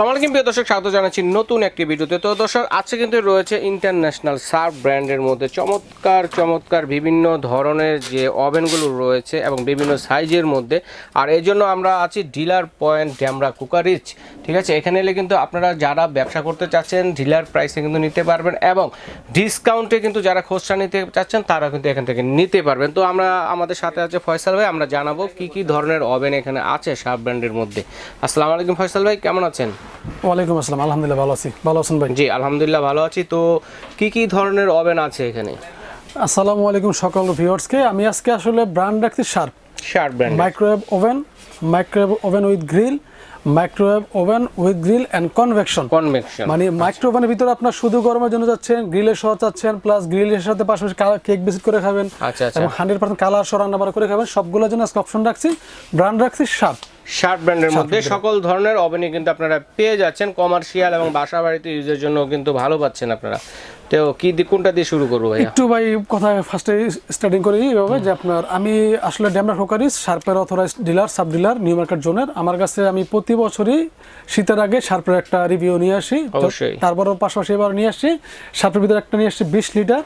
আলাইকুম, প্রিয় দর্শক, স্বাগত জানাচ্ছি নতুন একটি ভিডিওতে। তো দর্শক, আজকে কিন্তু রয়েছে ইন্টারন্যাশনাল সার্ফ ব্র্যান্ডের মধ্যে। চমৎকার চমৎকার বিভিন্ন ধরনের যে ওভেনগুলো রয়েছে এবং বিভিন্ন সাইজের মধ্যে। আর এই জন্য আমরা আছি ডিলার পয়েন্ট ড্যামরা কুকারিচ ঠিক আছে, এখানে এলে কিন্তু আপনারা যারা ব্যবসা করতে চাচ্ছেন ডিলার প্রাইসে কিন্তু নিতে পারবেন এবং ডিসকাউন্টে কিন্তু যারা খোসরা নিতে চাচ্ছেন তারা কিন্তু এখান থেকে নিতে পারবেন। তো আমরা, আমাদের সাথে আছে ফয়সাল ভাই, আমরা জানাব কি কি ধরনের ওভেন এখানে আছে সার্ফ ব্র্যান্ডের মধ্যে। আসসালামু আলাইকুম ফয়সাল ভাই, কেমন আছেন? ওয়ালাইকুম আসসালাম আলহামদুলিল্লাহ ভালো আছি। ভালো আছেন ভাই? জি আলহামদুলিল্লাহ ভালো আছি। তো কি কি ধরনের ওভেন আছে এখানে? আসসালামু আলাইকুম সকল ভিউয়ার্সকে। আমি আজকে আসলে ব্র্যান্ড রাখছি Sharp Sharp brand microwave oven microwave oven with grill microwave oven with grill and convection convection মানে মাইক্রো ওভেনের ভিতরে আপনার শুধু গরমের জন্য যাচ্ছেন গ্রিলের সহ চাচ্ছেন প্লাস গ্রিলের সাথে পাশাপাশি কেক ভিজিট করে খাবেন। আচ্ছা আচ্ছা। এবং হান্ড্রেড পার্সেন্ট কালার সহ রান্না করে খাবেন। সবগুলোর জন্য আজকে অপশন রাখছি। ব্র্যান্ড রাখছি শার্প শার্প ব্র্যান্ডের মধ্যে। সকল ধরনের ওভেনই কিন্তু আপনারা পেয়ে যাচ্ছেন। কমার্শিয়াল এবং বাসা বাড়িতে ইউজের জন্য কিন্তু ভালো পাচ্ছেন আপনারা। তো কি কোনটা দিয়ে শুরু করব একটু ভাই কথা ফার্স্টে স্টার্টিং করি এইভাবে যে আপনার আমি আসলে ড্যামরা ফোকারিস শার্পের authorised dealer sub dealer New Market জোনের। আমার কাছে আমি প্রতি বছরই শীতের আগে শার্পের একটা রিভিউ নিয়ে আসি। অবশ্যই। তারপরও পাশাপাশি এবার নিয়ে আসি। শার্পের ভিতরে একটা নিয়ে আসছি বিশ লিটার।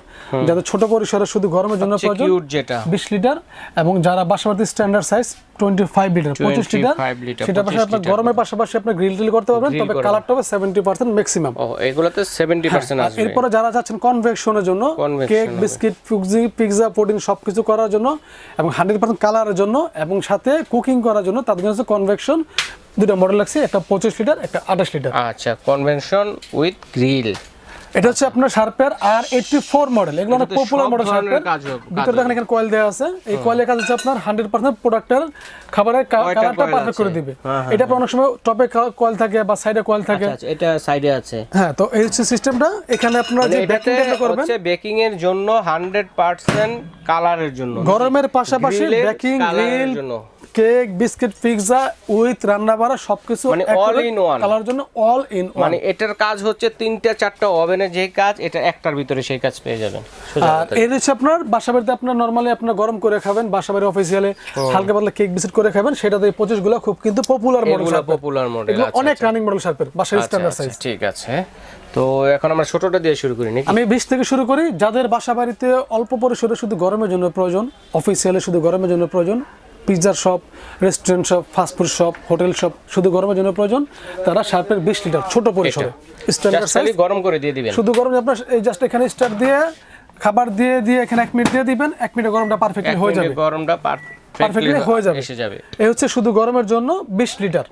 যাদের ছোট পরিসরে শুধু গরমের জন্য প্রয়োজন। যেটা। বিশ লিটার এবং যারা বাসাবাড়িতে standard size twenty five litre পঁচিশ 25 লিটার, সেটা পাশে 25 আপনার গরমের পাশাপাশি আপনার গ্রিল টিল করতে পারবেন তবে কালারটা হবে সেভেন্টি পার্সেন্ট ম্যাক্সিমাম ও এগুলোতে সেভেন্টি পার্সেন্ট আর আসবে। এরপরে যারা চাচ্ছেন কনভেকশনের জন্য কেক বিস্কিট ফুকজি পিৎজা পুডিং সব কিছু করার জন্য এবং হান্ড্রেড পার্সেন্ট কালারের জন্য এবং সাথে কুকিং করার জন্য তাদের জন্য কনভেকশন দুটো মডেল লাগছে একটা পঁচিশ লিটার একটা আঠাশ লিটার আচ্ছা কনভেনশন উইথ গ্রিল এটা হচ্ছে আপনার শার্পের আর এইটটি ফোর মডেল এগুলো অনেক পপুলার মডেল শার্পের ভিতরে দেখেন এখানে কয়েল দেওয়া আছে। এই কয়েলের কাজ হচ্ছে আপনার হান্ড্রেড পার্সেন্ট প্রোডাক্টের খাবারের কালারটা পারফেক্ট করে দিবে। হ্যাঁ, এটা অনেক সময় টপে কয়েল থাকে বা সাইডে কয়েল থাকে। আচ্ছা এটা সাইডে আছে। হ্যাঁ তো এই হচ্ছে সিস্টেমটা এখানে আপনারা যে ব্যাকিংটা করবেন। হচ্ছে বেকিং এর জন্য হান্ড্রেড পার্সেন্ট কালারের জন্য। গরমের পাশাপাশি বেকিং এর গ্রিল জন্য। কেক বিস্কিট পিৎজা উইথ রান্না বাড়া সবকিছু মানে all in one। কালার জন্য অল ইন মানে এটার কাজ হচ্ছে তিনটা চারটা ওভেনের যে কাজ এটা একটার ভিতরে সেই কাজ পেয়ে যাবেন। আর এর হচ্ছে আপনার বাসা বাড়িতে আপনার নর্মালি আপনার গরম করে খাবেন বাসা বাড়ি অফিসিয়ালে হালকা পাতলা কেক বিস্কিট করে খাবেন সেটাতে পঁচিশগুলো খুব কিন্তু পপুলার মডেল পপুলার মডেল অনেক রানিং মডেল শার্পের বাসার স্ট্যান্ডার্ড সাইজ ঠিক আছে। তো এখন আমরা ছোটটা দিয়ে শুরু করি নাকি? আমি বিশ থেকে শুরু করি যাদের বাসা বাড়িতে অল্প পরিসরে শুধু গরমের জন্য প্রয়োজন অফিসিয়ালে শুধু গরমের জন্য প্রয়োজন পিৎজার shop restaurant shop fast food shop hotel shop শুধু গরমের জন্য প্রয়োজন তারা শার্পের বিশ লিটার ছোট পরিসরে। স্ট্যান্ডার্ড সাইজ গরম করে দিয়ে দিবেন। শুধু গরম আপনার এই জাস্ট এখানে স্টার্ট দিয়ে খাবার দিয়ে দিয়ে এখানে এক মিনিট দিয়ে দিবেন এক মিনিটে গরমটা পারফেক্টলি হয়ে যাবে। গরমটা পারফেক্টলি হয়ে যাবে। এসে যাবে। এই হচ্ছে শুধু গরমের জন্য বিশ লিটার।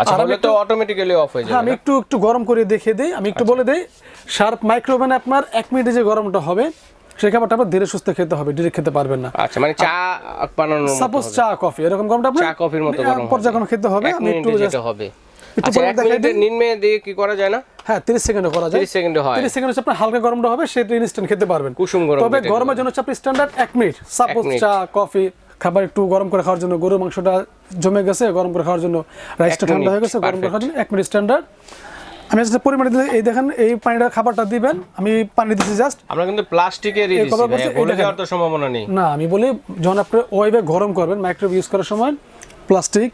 আচ্ছা হলে তো অটোমেটিক্যালি অফ হয়ে হ্যাঁ আমি একটু একটু গরম করে দেখিয়ে দিই। আমি একটু বলে দিই শার্প মাইক্রোওভেনে আপনার এক মিনিটে যে গরমটা হবে সেই খাবারটা আপনার ধীরে সুস্থে খেতে হবে ডিরেক্ট খেতে পারবেন না। আচ্ছা মানে চা বানানোর সাপোজ চা কফি এরকম গরমটা চা কফির মতো গরম হবে। পর্যায়ক্রমে খেতে হবে আমি একটু হবে। আচ্ছা নিম্নে দিয়ে কি করা যায় না? হ্যাঁ তিরিশ সেকেন্ডে করা যায়। 30 সেকেন্ডে হয়। তিরিশ সেকেন্ড হচ্ছে আপনার হালকা গরমটা হবে সেটা ইনস্ট্যান্ট খেতে পারবেন। কুসুম গরম তবে গরমের জন্য আপনি স্ট্যান্ডার্ড এক মিনিট। সাপোজ চা কফি খাবার একটু গরম করে খাওয়ার জন্য গরুর মাংসটা জমে গেছে গরম করে খাওয়ার জন্য রাইসটা ঠান্ডা হয়ে গেছে গরম করে খাওয়ার জন্য এক মিনিট স্ট্যান্ডার্ড আমি আজকে পরিমাণে দিলে এই দেখেন এই পানিটা খাবারটা দিবেন আমি পানি দিচ্ছি জাস্ট আমরা কিন্তু প্লাস্টিকের এই গলে। যাওয়ার তো সম্ভাবনা নেই। না আমি বলি যখন আপনি ওয়েবে গরম করবেন মাইক্রোওয়েভ ইউজ করার সময় প্লাস্টিক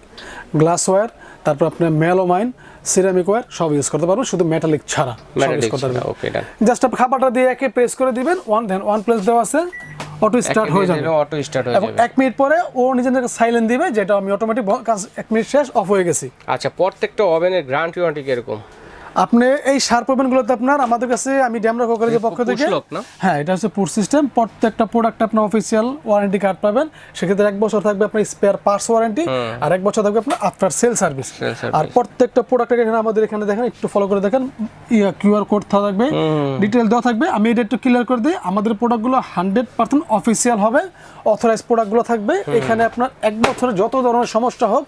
গ্লাস ওয়্যার তারপর আপনি মেলোমাইন সিরামিক ওয়্যার সব ইউজ করতে পারবেন শুধু মেটালিক ছাড়া ইউজ মেটালিক করতে পারবেন। ওকে ডান জাস্ট আপনি খাবারটা দিয়ে একে প্রেস করে দিবেন ওয়ান দেন ওয়ান প্লেস দেওয়া আছে অটো স্টার্ট হয়ে যাবে। অটো স্টার্ট হয়ে যাবে। এক মিনিট পরে ও নিজে নিজে সাইলেন্ট দিবে যেটা আমি অটোমেটিক কাজ এক মিনিট শেষ অফ হয়ে গেছি। আচ্ছা প্রত্যেকটা ওভেনের গ্যারান্টি ওয়ারেন্টি কীরকম আপনি এই শার্প ওভেনগুলোতে আপনার আমাদের কাছে আমি ড্যামরা কোকারেজের পক্ষ থেকে? হ্যাঁ এটা হচ্ছে পুর সিস্টেম। প্রত্যেকটা প্রোডাক্ট আপনার অফিসিয়াল ওয়ারেন্টি কার্ড পাবেন। সেক্ষেত্রে এক বছর থাকবে আপনার স্পেয়ার পার্টস ওয়ারেন্টি আর এক বছর থাকবে আপনার আফটার সেল সার্ভিস আর প্রত্যেকটা প্রোডাক্টের এখানে আমাদের এখানে দেখেন একটু ফলো করে দেখেন ইয়া কিউআর কোড থাকবে। ডিটেল দেওয়া থাকবে। আমি এটা একটু ক্লিয়ার করে দিই। আমাদের প্রোডাক্টগুলো হান্ড্রেড পার্সেন্ট অফিসিয়াল হবে। অথরাইজ প্রোডাক্টগুলো থাকবে। এখানে আপনার এক বছরে যত ধরনের সমস্যা হোক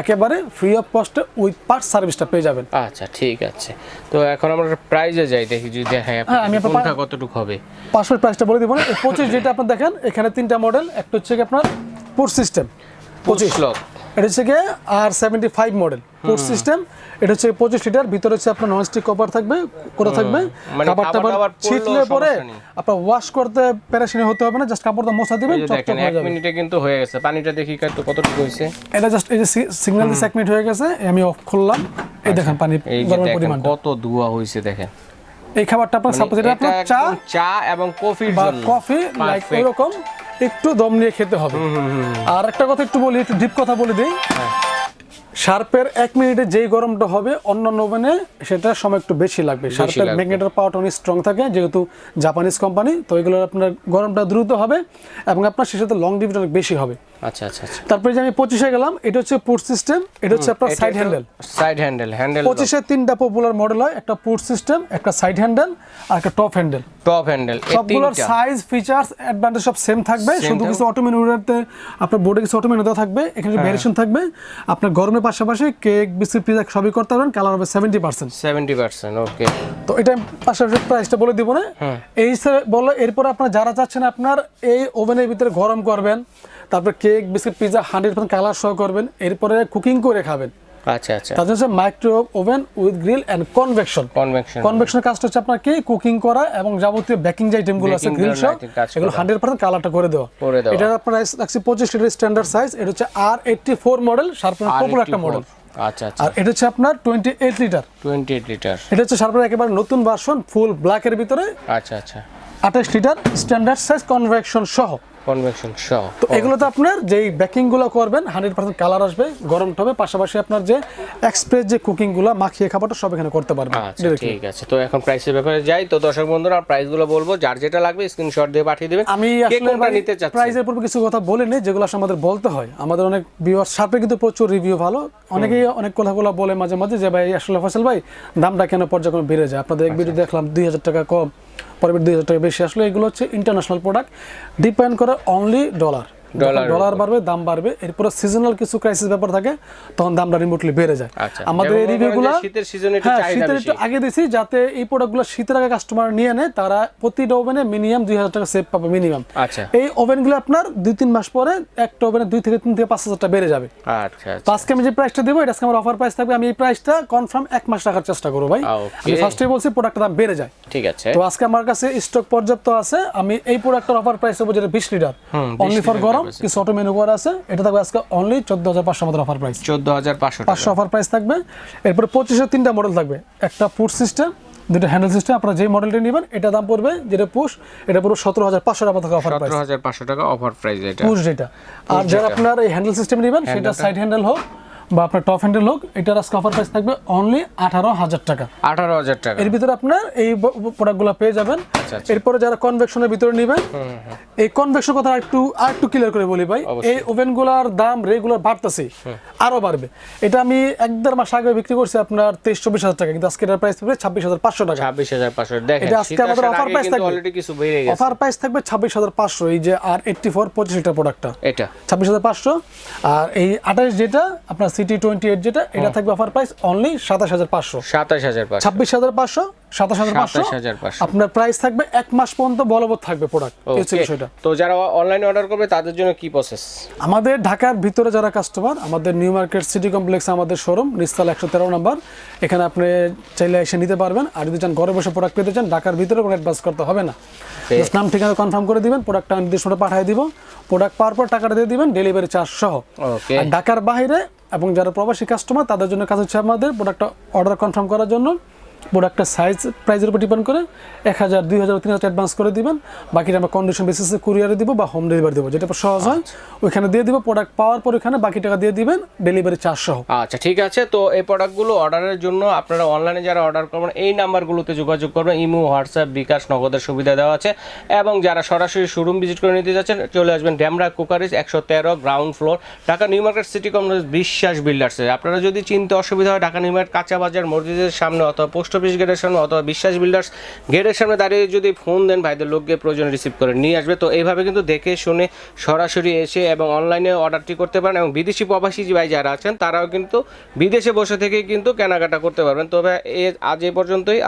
একেবারে ফ্রি অফ কস্টে উইথ পার্ট সার্ভিসটা পেয়ে যাবেন। আচ্ছা ঠিক আছে। তো এখন আমরা প্রাইজে যাই দেখি যদি দেখাই হ্যাঁ, আমি আপনার কতটুকু হবে? পাসপোর্ট প্রাইসটা বলে দিব না। পঁচিশ যেটা আপনার দেখেন এখানে তিনটা মডেল একটা হচ্ছে কি আপনার পোর্ট সিস্টেম পঁচিশ। লক এটা হচ্ছে গিয়ে R seventy five model port system এটা হচ্ছে পঁচিশ লিটার ভিতরে হচ্ছে আপনার ননস্টিক কভার থাকবে করা থাকবে মানে খাবার খাবার টাবার ছিটলে পরে আপনার ওয়াশ করতে প্যারাশিনি হতে হবে না জাস্ট কাপড়টা মোছা দিবেন চকচক হয়ে যাবে। মিনিটে কিন্তু হয়ে গেছে। পানিটা দেখি একটু কতটুকু হয়েছে? এটা জাস্ট এই যে সিগন্যাল দিচ্ছে এক মিনিট হয়ে গেছে আমি অফ করলাম এই দেখেন পানি আচ্ছা। যে গরমের দেখেন কত ধোয়া হয়েছে দেখেন। এই খাবারটা আপনার সাপোজ এটা এটা আপনার চা চা এবং কফির জন্য। কফি লাইক এরকম একটু দম নিয়ে খেতে হবে। আর একটা কথা একটু বলি একটু ডিপ কথা বলে দিই। হ্যাঁ। শার্পের এক মিনিটে যেই গরমটা হবে অন্যান্য ওভেনে সেটা সময় একটু বেশি লাগবে। শার্পের। ম্যাগনেটের পাওয়ারটা অনেক স্ট্রং থাকে যেহেতু জাপানিজ কোম্পানি তো এগুলোর আপনার গরমটা দ্রুত হবে এবং আপনার সে সাথে লং ডিভিড অনেক বেশি হবে। আচ্ছা আচ্ছা আচ্ছা। তারপরে যে আমি পঁচিশে গেলাম এটা হচ্ছে পুট সিস্টেম এটা হচ্ছে আপনার side handle side handle handle পঁচিশে তিনটা পপুলার মডেল হয় একটা পুট সিস্টেম একটা সাইড হ্যান্ডেল আর একটা টপ হ্যান্ডেল টপ হ্যান্ডেল এই সবগুলোর সাইজ ফিচার্স অ্যাডভান্টেজ সব সেম থাকবে। শুধু কিছু অটোমেনুতে আপনার বোর্ডে কিছু অটোমেনু দেওয়া থাকবে এখানে হ্যাঁ। ভ্যারিয়েশন থাকবে। আপনার গরমের পাশাপাশি কেক বিস্কুট পিজা সবই করতে পারবেন কালার হবে seventy percent seventy percent okay তো এটা পাশাপাশি প্রাইসটা বলে দিব না। এই সে- বলল এরপর আপনার যারা চাচ্ছেন আপনার এই ওভেনের ভিতরে গরম করবেন তারপর cake biscuit pizza hundred percent colour সহ করবেন এরপরে কুকিং করে খাবেন। আচ্ছা আচ্ছা। তার হচ্ছে micro oven with grill and convection convection কনভেকশনের কাজটা হচ্ছে আপনার কি? কুকিং করা এবং যাবতীয় বেকিং যে আইটেমগুলো আছে গ্রিল সহ এগুলো হান্ড্রেড পার্সেন্ট কালারটা করে দেওয়া। এটা আপনার রাখছি পঁচিশ লিটার স্ট্যান্ডার্ড সাইজ এটা হচ্ছে আর এইটটি ফোর মডেল শার্পের পপুলার একটা মডেল আচ্ছা আচ্ছা। আর এটা হচ্ছে আপনার twenty eight litre twenty eight litre এটা হচ্ছে শার্পের একেবারে নতুন ভার্সন ফুল ব্ল্যাকের ভিতরে। আচ্ছা আচ্ছা। আঠাশ লিটার স্ট্যান্ডার্ড সাইজ কনভেকশন সহ। কনভেকশন তো এগুলোতে আপনার যেই বেকিংগুলো করবেন হান্ড্রেড পার্সেন্ট কালার আসবে গরমটা হবে পাশাপাশি আপনার যে এক্সপ্রেস যে কুকিংগুলো মাখিয়ে খাবারটা সব এখানে করতে পারবেন আচ্ছা ঠিক আছে। তো এখন প্রাইসের ব্যাপারে যাই তো দর্শক বন্ধুরা প্রাইসগুলো বলব যার যেটা লাগবে স্ক্রিনশট দিয়ে পাঠিয়ে দেবেন। আমি আসলে নিতে চাচ্ছেন? প্রাইজের পূর্বে কিছু কথা বলিনি যেগুলো আসলে আমাদের বলতে হয়। আমাদের অনেক ভিউয়ার সাপে কিন্তু প্রচুর রিভিউ ভালো। অনেকেই অনেক কথাগুলো বলে মাঝে মাঝে যে ভাই আসলে ফসল ভাই দামটা কেন পর্যায়ক্রমে বেড়ে যায়? আপনাদের এক ভিডিও দেখলাম দুই হাজার টাকা কম পরের দুই হাজার টাকা বেশি। আসলে এগুলো হচ্ছে ইন্টারন্যাশনাল প্রোডাক্ট ডিপেন্ড করে অনলি ডলার Dollar. এর ডলার বাড়বে দাম বাড়বে এরপরে সিজনাল কিছু ক্রাইসিস ব্যাপার থাকে তখন দামটা রিমোটলি বেড়ে যায়। আচ্ছা, আমাদের এই রিভিউগুলো শীতের এ একটু হ্যাঁ শীতের একটু আগে দিছি যাতে এই প্রোডাক্টগুলো শীতের আগে কাস্টমার নিয়ে নেয় তারা প্রতিটা ওভেনে মিনিমাম দুই হাজার টাকা সেভ পাবে মিনিমাম আচ্ছা। এই ওভেনগুলো আপনার দুই তিন মাস পরে একটা ওভেনে দুই থেকে তিন থেকে পাঁচ হাজার টাকা বেড়ে যাবে। আচ্ছা তো আচ্ছা আজকে আমি যে প্রাইসটা দেবো এটা আমার অফার প্রাইস থাকবে আমি এই প্রাইসটা কনফার্ম এক মাস রাখার চেষ্টা করব ভাই. আমি ফার্স্টে বলছি প্রোডাক্টের দাম বেড়ে যায়। ঠিক আছে। তো আজকে আমার কাছে স্টক পর্যাপ্ত আছে আমি এই প্রোডাক্টের অফার প্রাইস দেবো যেটা বিশ লিটার অনলি ফর গরম কিছু অটো মেনু করা আছে। এটা থাকবে আজকে অনলি চোদ্দ হাজার পাঁচশো আমাদের অফার প্রাইস চোদ্দ হাজার পাঁচশো পাঁচশো অফার প্রাইস থাকবে। এরপরে পঁচিশের তিনটা মডেল থাকবে। একটা ফুড সিস্টেম দুটো হ্যান্ডেল সিস্টেম আপনারা যেই মডেলটা নেবেন এটা দাম পড়বে যেটা পুশ এটা পুরো সতেরো হাজার পাঁচশো টাকা থাকা অফার সতেরো হাজার পাঁচশো টাকা অফার প্রাইস এটা। পুশ যেটা। আর যারা আপনার এই হ্যান্ডেল সিস্টেম নেবেন সেটা সাইড হ্যান্ডেল হোক বা আপনার টপ হ্যান্ডেল হোক এটার আজকে অফার প্রাইস থাকবে অনলি আঠারো হাজার টাকা। আঠারো হাজার টাকা। এর ভিতরে আপনার এই প্রোডাক্টগুলো পেয়ে যাবেন। এরপরে যারা কনভেকশনের ভিতরে নেবেন এই কনভেকশন কথা একটু আর একটু ক্লিয়ার করে বলি ভাই। এই ওভেনগুলোর দাম রেগুলার বাড়তেছে আরও বাড়বে। এটা আমি এক দেড় মাস আগে বিক্রি করছি আপনার তেইশ চব্বিশ হাজার টাকা কিন্তু আজকে এটার প্রাইস থাকবে ছাব্বিশ হাজার পাঁচশো টাকা। ছাব্বিশ হাজার পাঁচশো এটা আজকে আমাদের price কিন্তু থাকবে। অফার প্রাইস থাকবে ছাব্বিশ হাজার পাঁচশো এই যে আর এইটটি ফোর পঁচিশ লিটার প্রোডাক্টটা এটা। ছাব্বিশ হাজার পাঁচশো আর এই আঠাশ যেটা আপনার সিটি টোয়েন্টি এইট যেটা এটা থাকবে অফার প্রাইস অনলি সাতাশ হাজার পাঁচশো। সাতাশ হাজার ছাব্বিশ হাজার পাঁচশো সাতাশ হাজার পাঁচশো। আপনার প্রাইস থাকবে এক মাস পর্যন্ত বলবৎ থাকবে প্রোডাক্ট. বিষয়টা তো যারা অনলাইনে অর্ডার করবে তাদের জন্য কি প্রসেস আমাদের ঢাকার ভিতরে যারা কাস্টমার আমাদের নিউ মার্কেট সিটি কমপ্লেক্স আমাদের শোরুম নিস্তাল একশো তেরো নাম্বার এখানে আপনি চাইলে এসে নিতে পারবেন। আর যদি চান ঘরে বসে প্রোডাক্ট পেতে চান ঢাকার ভিতরে কোনো অ্যাডভান্স করতে হবে না। নাম ঠিকানা কনফার্ম করে দিবেন প্রোডাক্টটা নির্দিষ্ট পাঠিয়ে দিব। প্রোডাক্ট পাওয়ার পর টাকাটা দিয়ে দিবেন ডেলিভারি চার্জ সহ। ঢাকার বাইরে এবং যারা প্রবাসী কাস্টমার তাদের জন্য কাজ হচ্ছে আমাদের প্রোডাক্টটা অর্ডার কনফার্ম করার জন্য। প্রোডাক্টের সাইজ প্রাইজের উপর ডিপেন্ড করে এক হাজার দুই হাজার তিন হাজার অ্যাডভান্স করে দিবেন। বাকিটা আমরা কন্ডিশন বেসিসে কুরিয়ারে দিব বা হোম ডেলিভারি দেবো যেটা সহজ হয়। ওইখানে দিয়ে দিব প্রোডাক্ট পাওয়ার পর ওইখানে বাকি টাকা দিয়ে দিবেন ডেলিভারি চার্জ সহ। আচ্ছা ঠিক আছে। তো এই প্রোডাক্টগুলো অর্ডারের জন্য আপনারা অনলাইনে যারা অর্ডার করবেন এই নাম্বারগুলোতে যোগাযোগ করবেন। ইমো হোয়াটসঅ্যাপ বিকাশ নগদের সুবিধা দেওয়া আছে। এবং যারা সরাসরি শোরুম ভিজিট করে নিতে যাচ্ছেন চলে আসবেন ড্যামরা কুকারিজ একশো তেরো ground floor Dhaka New Market City Complex Biswas বিল্ডার্সে আপনারা যদি চিনতে অসুবিধা হয় ঢাকা নিউ মার্কেট কাঁচা বাজার মসজিদের সামনে অথবা পোস্ট অফিস গেটের সামনে অথবা বিশ্বাস বিল্ডার্স গেটের সামনে দাঁড়িয়ে যদি ফোন দেন ভাইদের লোককে প্রয়োজন রিসিভ করে নিয়ে আসবে। তো এইভাবে কিন্তু দেখে শুনে সরাসরি এসে এবং অনলাইনে অর্ডারটি করতে পারেন এবং বিদেশি প্রবাসী ভাই যারা আছেন, তারাও কিন্তু বিদেশে বসে থেকে কিন্তু কেনাকাটা করতে পারবেন। তবে এ আজ এ পর্যন্তই।